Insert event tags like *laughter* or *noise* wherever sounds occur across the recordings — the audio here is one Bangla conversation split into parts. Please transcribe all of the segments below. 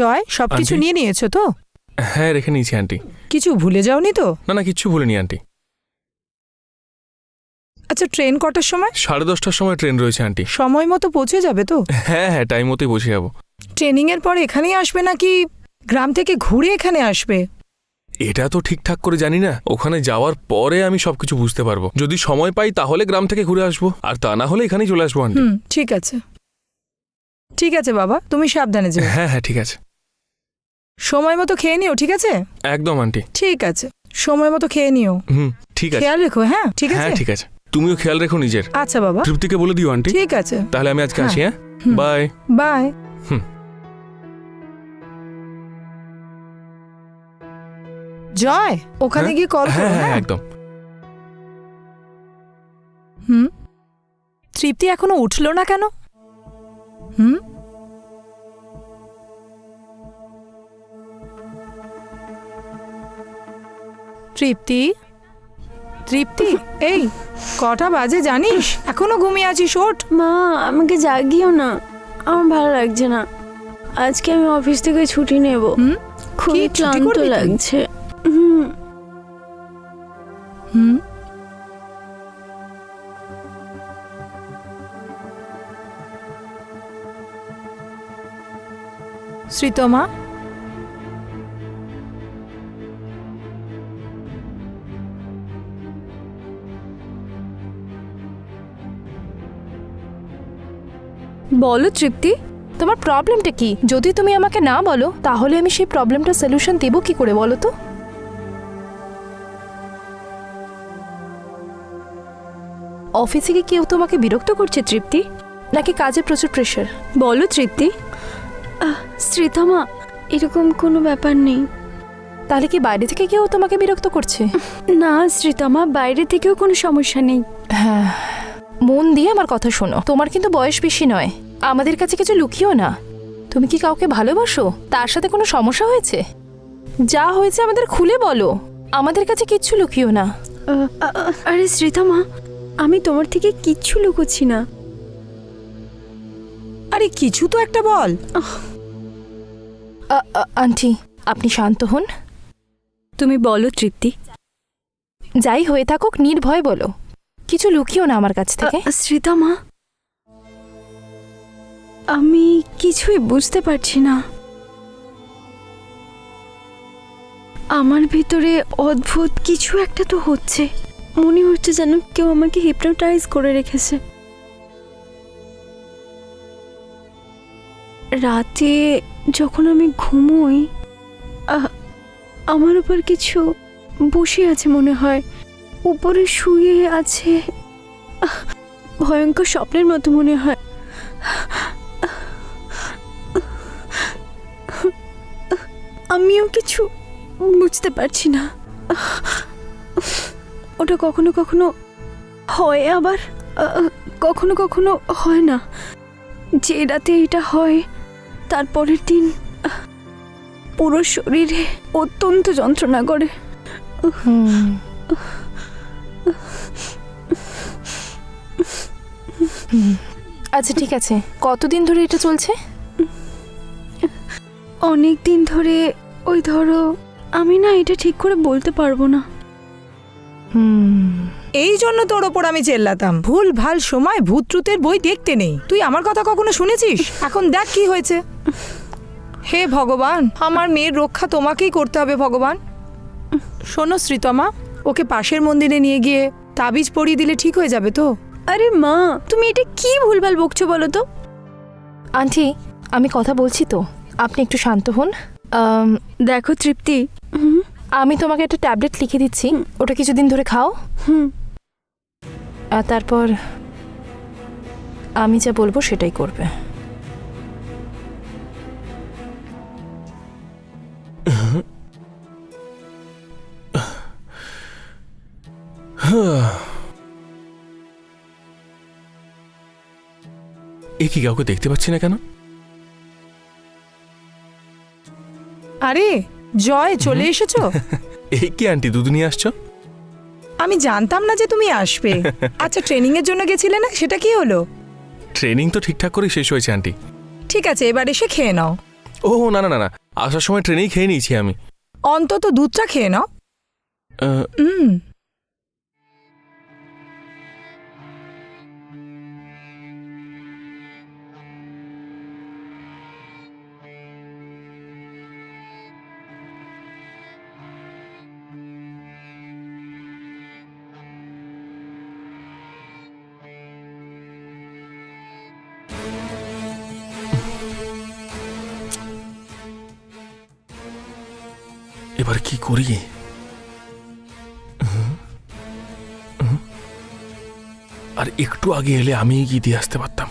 জয় সবকিছু আন্টি? নিয়ে নিয়েছো তো? হ্যাঁ রেখে নিয়েছি আন্টি কিছু ভুলে যাওনি তো? না না কিচ্ছু ভুলিনি আন্টি আচ্ছা ট্রেন কটার সময়? সাড়ে দশটার সময় ট্রেন রয়েছে আন্টি সময় মতো পৌঁছে যাবে তো? হ্যাঁ হ্যাঁ টাইম মতোই বসে যাব। ট্রেনিং এর পর এখানেই আসবে নাকি গ্রাম থেকে ঘুরে এখানে আসবে? এটা তো ঠিকঠাক করে জানি না। ওখানে যাওয়ার পরে আমি সবকিছু বুঝতে পারব। যদি সময় পাই তাহলে গ্রাম থেকে ঘুরে আসব। আর তা না হলে এখানেই চলে আসব আন্টি হুম ঠিক আছে। ঠিক আছে বাবা তুমি সাবধানে যেও। হ্যাঁ হ্যাঁ ঠিক আছে। সময় মতো খেয়ে নিও ঠিক আছে? একদম আন্টি। ঠিক আছে সময় মতো খেয়ে নিও। হুম ঠিক আছে। খেয়াল রেখো হ্যাঁ ঠিক আছে? হ্যাঁ ঠিক আছে। তুমিও খেয়াল রেখো নিজের। আচ্ছা বাবা। তৃপ্তিকে বলে দিও আন্টি। ঠিক আছে। তাহলে আমি আজকে হ্যাঁ। আসি হ্যাঁ? বাই। বাই। জয় ওখানে হ্যাঁ? গিয়ে কল হ্যাঁ করো হ্যাঁ হ্যাঁ? একদম। হুম। তৃপ্তি এখনও উঠল না কেন? হুম? তৃপ্তি? তৃপ্তি? এই কটা বাজে জানিস? এখনও ঘুমিয়ে আছিস ওঠ। মা আমাকে জাগিও না। আমার ভালো লাগছে না। আজকে আমি অফিস থেকে ছুটি নেব। হুম? খুবই ক্লান্ত? লাগছে। হুম। হুম? শ্রীতমা বলো তৃপ্তি, তোমার প্রবলেমটা কি? যদি তুমি আমাকে না বলো, তাহলে আমি সেই প্রবলেমটা সলিউশন দেবো কি করে বলো তো? অফিসে কি কেউ তোমাকে বিরক্ত করছে তৃপ্তি? নাকি কাজে প্রচুর প্রেশার বলো তৃপ্তি। শ্রীতমা এরকম কোনো ব্যাপার নেই। তাহলে কি বাইরে থেকে কেউ তোমাকে বিরক্ত করছে? না শ্রীতমা বাইরে থেকেও কোনো সমস্যা নেই। হ্যাঁ মন দিয়ে আমার কথা শোনো। তোমার কিন্তু বয়স বেশি নয়। আমাদের কাছে কিছু লুকিও না। তুমি কি কাউকে ভালোবাসো? তার সাথে কোনো সমস্যা হয়েছে? যা হয়েছে আমাদের খুলে বলো। আমাদের কাছে কিচ্ছু লুকিও না। আরে শ্রীতমা আমি তোমার থেকে কিচ্ছু লুকোচ্ছি না। আরে কিছু তো একটা বল। আন্টি আপনি শান্ত হন। তুমি বলো তৃপ্তি। যাই হয়ে থাকুক নির্ভয় বলো। কিছু লুকিও না আমার কাছ থেকে। আ- শ্রীতমা আমি কিছুই বুঝতে পারছি না। আমার ভিতরে অদ্ভুত কিছু একটা তো হচ্ছে। মনে হচ্ছে যেন কেউ আমাকে হিপনোটাইজ করে রেখেছে। রাতে যখন আমি ঘুমোই আমার উপর কিছু বসে আছে মনে হয়। উপরে শুয়ে আছে ভয়ঙ্কর স্বপ্নের মতো মনে হয়। আমিও কিছু বুঝতে পারছি না। ওটা কখনো কখনো হয় আবার কখনো কখনো হয় না। যে রাতে এটা হয় তারপরের দিন পুরো শরীরে অত্যন্ত যন্ত্রণা করে। আচ্ছা ঠিক আছে। কতদিন ধরে এটা চলছে? অনেক দিন ধরে ওই ধরো আমি না এটা ঠিক করে বলতে পারব না। হুম। এই জন্য তোর ওপর আমি চেল্লাতাম ভুল ভালো সময় ভূতট্রুতের বই দেখতে নেই। তুই আমার কথা কখনো শুনেছিস? এখন দেখ কি হয়েছে। হে ভগবান আমার মেয়ের রক্ষা তোমাকেই করতে হবে ভগবান। শোনো শ্রীতমা ওকে পাশের মন্দিরে নিয়ে গিয়ে তাবিজ পরিয়ে দিলে ঠিক হয়ে যাবে তো? আরে মা তুমি এটা কি ভুলভাল বকছো বলো তো? আন্টি আমি কথা বলছি তো। আপনি একটু শান্ত হন। দেখো তৃপ্তি। আমি তোমাকে একটা ট্যাবলেট লিখে দিচ্ছি। ওটা কিছুদিন ধরে খাও। হুম। আর তারপর আমি যা বলব সেটাই করবে। এ কি কাউকে দেখতে পাচ্ছি না কেন? আরে জয় চলে এসেছ? *laughs* এই কি আন্টি দুদিনই আসছো? আমি জানতাম না যে তুমি আসবে। *laughs* আচ্ছা ট্রেনিং এর জন্য গেছিলে না? সেটা কি হলো? ট্রেনিং তো ঠিকঠাক করে শেষ হয়েছে আন্টি। ঠিক আছে এবার এসে খেয়ে নাও। ও না না না না। আসার সময় ট্রেনিং খেয়ে নিয়েছি আমি। অন্তত দুধটা খেয়ে নাও। হুম এবার কি করি? আর একটু আগে এলে আমি গিয়ে দিয়ে আসতে পারতাম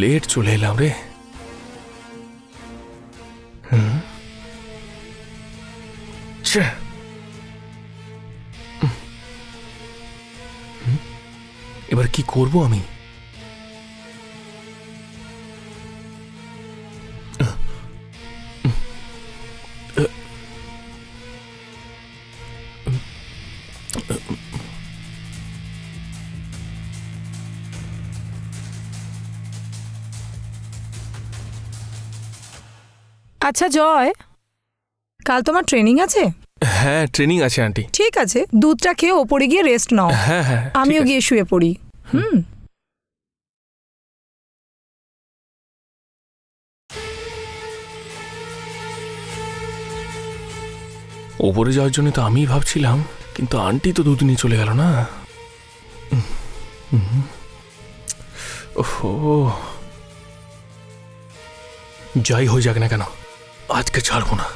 লেট চলে এলাম রে। হুম? এবার কি করব আমি আচ্ছা জয়। কাল তোমার ট্রেনিং আছে? হ্যাঁ ট্রেনিং আছে আন্টি। ঠিক আছে দুধটা খেয়ে ওপরে গিয়ে রেস্ট নাও। হ্যাঁ হ্যাঁ ঠিক আমিও আছে। গিয়ে শুয়ে পড়ি। হুম। ওপরে যাওয়ার জন্য তো আমিই ভাবছিলাম। কিন্তু আন্টি তো দুদিনই চলে গেল না? ও যাই হয়ে যাক না কেন, আজকে ছাড়বো না।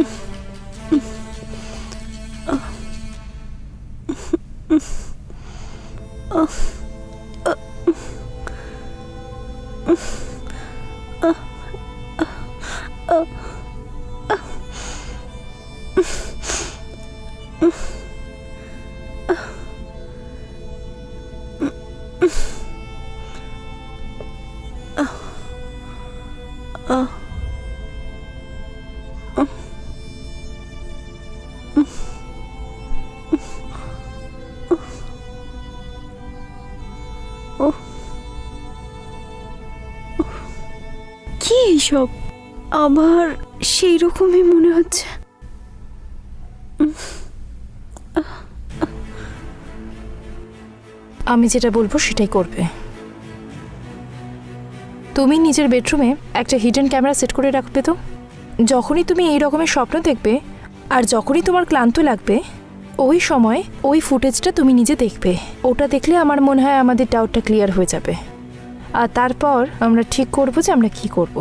কি এইসব আবার সেই রকমই মনে হচ্ছে। আমি যেটা বলব সেটাই করবে। তুমি নিজের বেডরুমে একটা হিডেন ক্যামেরা সেট করে রাখবে তো? যখনই তুমি এই রকমের স্বপ্ন দেখবে, আর যখনই তোমার ক্লান্ত লাগবে, ওই সময় ওই ফুটেজটা তুমি নিজে দেখবে। ওটা দেখলে আমার মনে হয় আমাদের ডাউটটা ক্লিয়ার হয়ে যাবে। আর তারপর আমরা ঠিক করব যে আমরা কি করব।